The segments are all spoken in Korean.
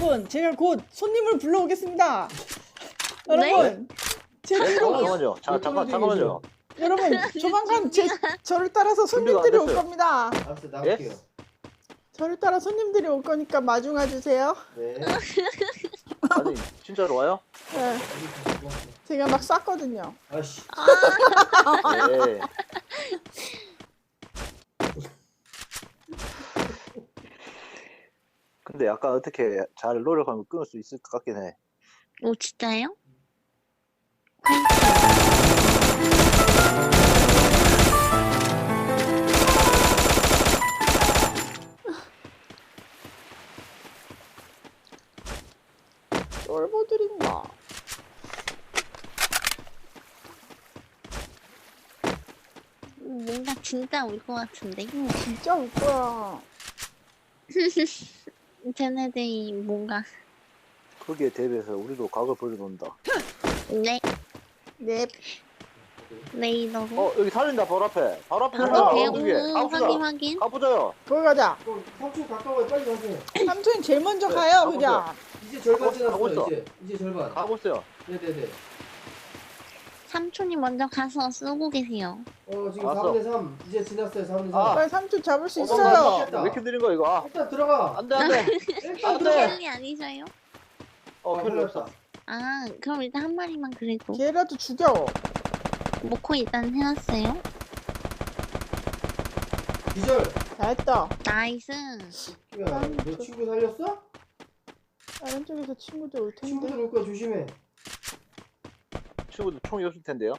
여러분, 제가 곧 손님을 불러오겠습니다. 여러분, 제 네? 뒤로 잠깐만요. 자, 잠깐, 잠깐만요. 여러분 조만간 제 저를 따라서 준비가 안 손님들이 올 됐어요. 겁니다. 알았어 나갈게요. 저를 따라 손님들이 올 거니까 마중하 주세요. 네. 아니, 진짜로 와요? 네, 제가 막 쐈거든요. 아씨. 네. 근데 약간 어떻게 잘 노력하면 끊을 수 있을 것 같긴 해. 오 진짜요? 쫄보들인가? 뭔가 진짜 올 것 같은데. 응, 진짜 올 거야. 쟤네들이 뭔가 거기에 대비해서 우리도 각을 벌여놓는다. 네 네, 레이더로 어, 여기 살린다, 바로 앞에. 바로 앞에 바로 살린다. 어떻게? 가보자. 확인 확인. 가보자요. 거기 가자. 그럼 삼촌 가까워요. 빨리 가세요. 삼촌이 제일 먼저 네, 가요, 가보자. 그냥. 이제 절반 가고 있어, 가고 지났어요. 있어. 이제 이제 절반. 가고 있어요. 네네네. 삼촌이 먼저 가서 쏘고 계세요. 어 지금 알았어. 4분의 3 이제 지났어요. 4분의 3. 아. 빨리 삼촌 잡을 수 어, 있어요. 됐다. 왜 이렇게 느린 거야, 이거? 아, 일단 들어가. 안 돼, 안 돼. 일단 안 돼. 들어가. 이 아니셔요? 어, 아, 필요 없어. 몰랐다. 아 그럼 일단 한 마리만 그래도 걔라도 죽여. 모코 일단 해놨어요. 기절. 잘했다. 나이스. 야, 너 친구 살렸어? 다른 쪽에서 친구들 올 텐데. 친구들 올 거야 조심해. 친구들 총이 없을 텐데요.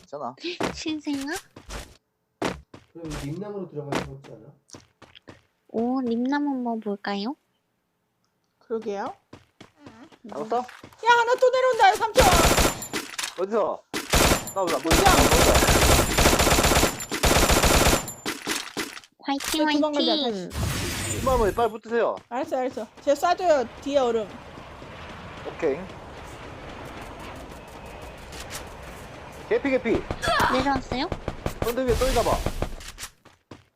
괜찮아. 신생아? 그럼 림남으로 들어가는 거 없지 않아? 오 님남 한번 볼까요? 그러게요. 잡았어? 야, 하나 또 내려온다, 삼촌. 어디서? 나보다, 뭐, 그냥. 화이팅 네, 화이팅. 이마무리 빨리 붙으세요. 알았어, 알았어. 제가 쏴줘요, 뒤에 얼음. 오케이. 개피, 개피. 내려왔어요? 언덕 위에 또 있나 봐.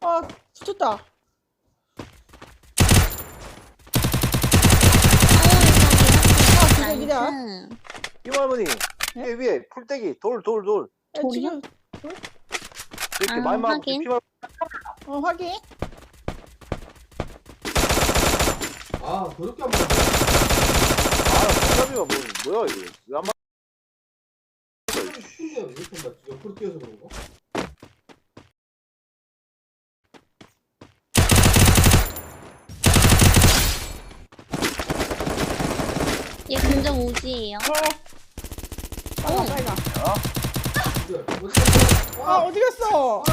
아, 붙었다. 오 아, 기다, 기다. 나이스. 이마무리. 네? 위에, 위에, 풀떼기. 돌, 돌, 돌. 야, 돌이요? 지금, 이렇게 아, 말만 하긴. 피만 어, 확인. 아 그렇게 한 번. 아, 정답이가 뭐, 뭐야, 이거. 왜안 맞, 근데 왜 이렇게 맞지? 옆으로 뛰어서 그런가? 얘 근접 우지예요. 어. 빨리 가, 빨리 가. 기절. 어디 갔어? 아, 어디 갔어?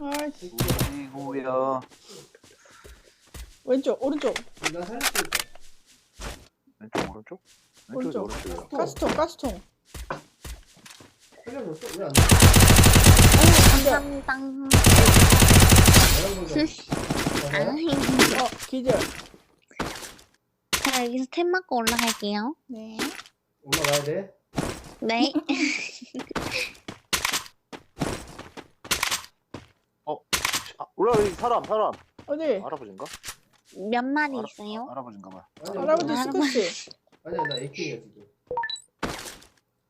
아이씨. 이고야. 왼쪽, 오른쪽. 나 살릴 수 있다. 왼쪽, 오른쪽? 오른쪽. 가스통, 가스통. 살려줬어? 왜안 감사합니다. 나랑 보자. 아, 어, 기절. 제가 여기서 템 맞고 올라갈게요. 네. 올라가야 돼. 네. 아, 올라가, 여기 사람, 사람. 어디? 할아버지인가? 몇 마리 알아- 있어요? 할아버지인가 봐. 아니, 할아버지 아, 스커스. 아니야 나 AK야 지금.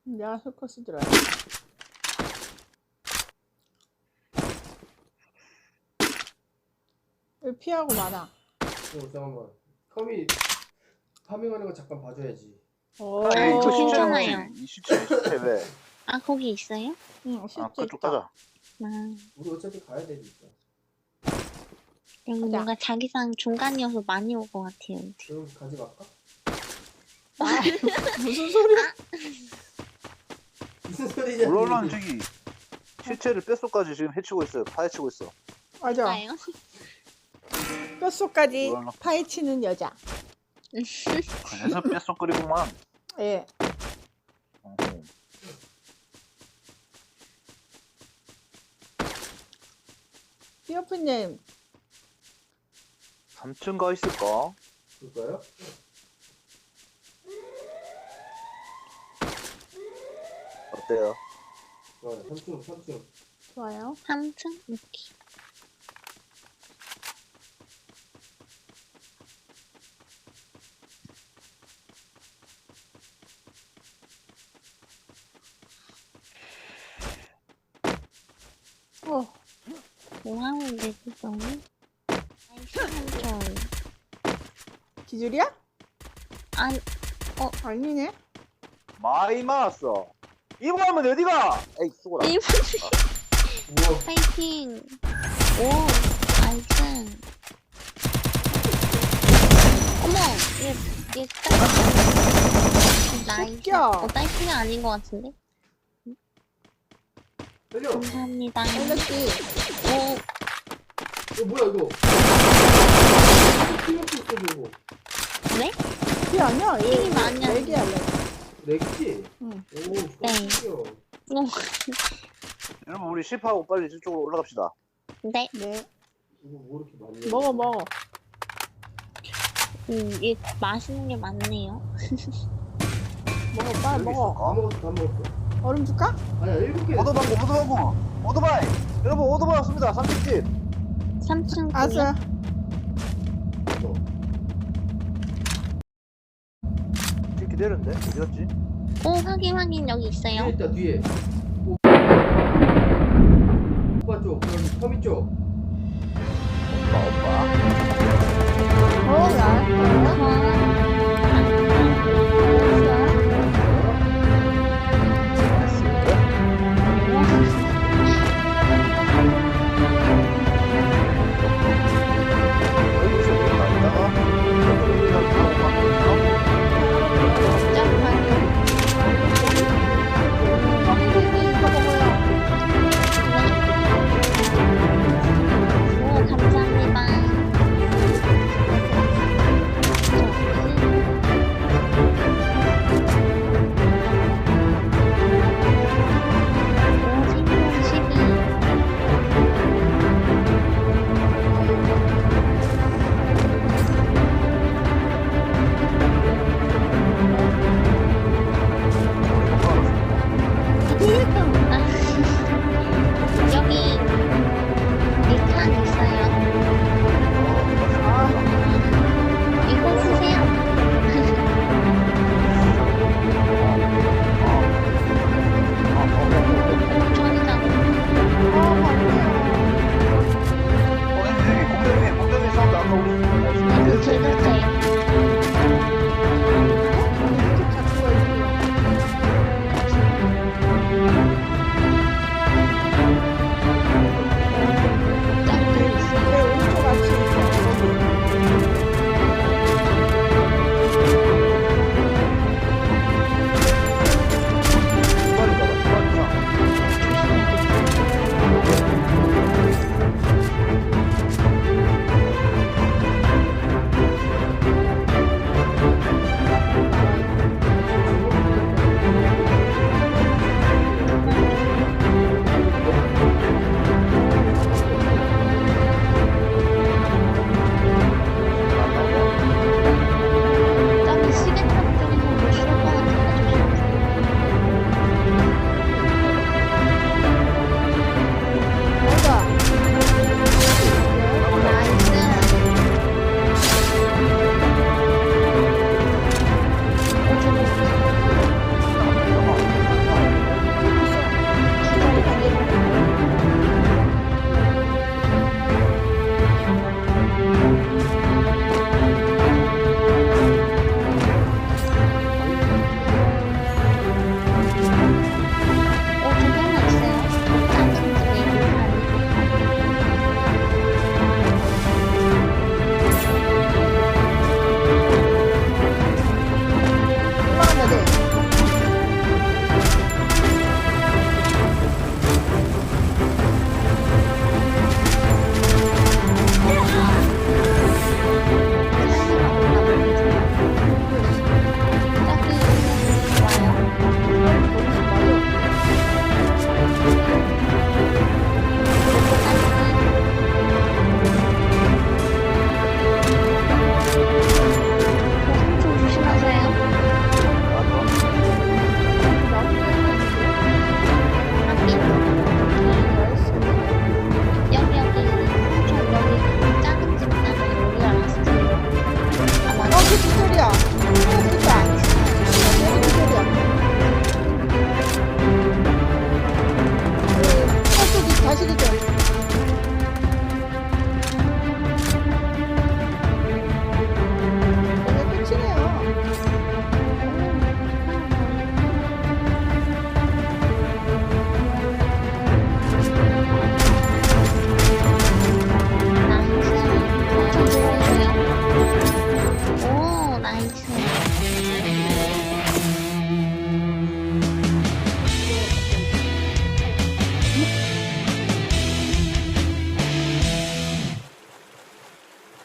내가 스커스 들어야 여기 피하고 많아. 어 잠깐만. 컴이 파밍하는 거 잠깐 봐줘야지. 오. 아, 이거 저 시체 괜찮아요. 뭐지? 이 시체, 시체 왜? 아, 거기 있어요? 응, 아, 실제 그쪽 있다. 가자. 아, 우리 어차피 가야 되니까. 가자. 뭔가 자기상 중간이어서 많이 올 것 같아요. 그럼 가지 말까? 무슨 소리야? 무슨 소리냐? 물론 저기 시체를 뼛속까지 지금 해치고 있어요. 파헤치고 있어. 맞아. 뼛속까지 몰라. 파헤치는 여자. 그래서 뼛속거리구만. 예. 어허. 삐어프님, 3층 가 있을까? 그럴까요? 있어요. 어, 3층, 3층. 좋아요. 3층? 오케이. 오. 뭐하는데, 지금? 아이씨, 기줄이야? 아니, 어, 아니네. 많이 많았어. 이거 하면 어디가? 에이, 수고라. 일본 우와 파이팅! 오, 나이스. 어머, 얘, 얘 딸. 나이스. 새끼야. 어, 딸피가 아닌 것 같은데? 감사합니다. 오, 이거 뭐야 이거 팀워크 있어 이거 네? 피 아니야? 얘, 피 아니야. 렉이야, 렉. 렉지? 응. 오 네. 좋아 오, 여러분, 우리 실파하고 빨리 저쪽으로 올라갑시다. 네. 네. 이거 뭐 이렇게 많냐 먹어, 먹어. 음, 얘 맛있는 게 많네요. 먹어, 빨리 여기 먹어. 다 먹었어 다 먹었어 얼음 줄까? 아니야 일곱 개 오토방구, 오토방구. 오토바이. 여러분, 오토바이 왔습니다. 30집. 3층 알았어. 지금 기다렸는데? 어디 갔지? 오, 확인, 확인, 여기 뒤에 있어요. 있다 뒤에 오. 오빠 쪽 여기 터미 쪽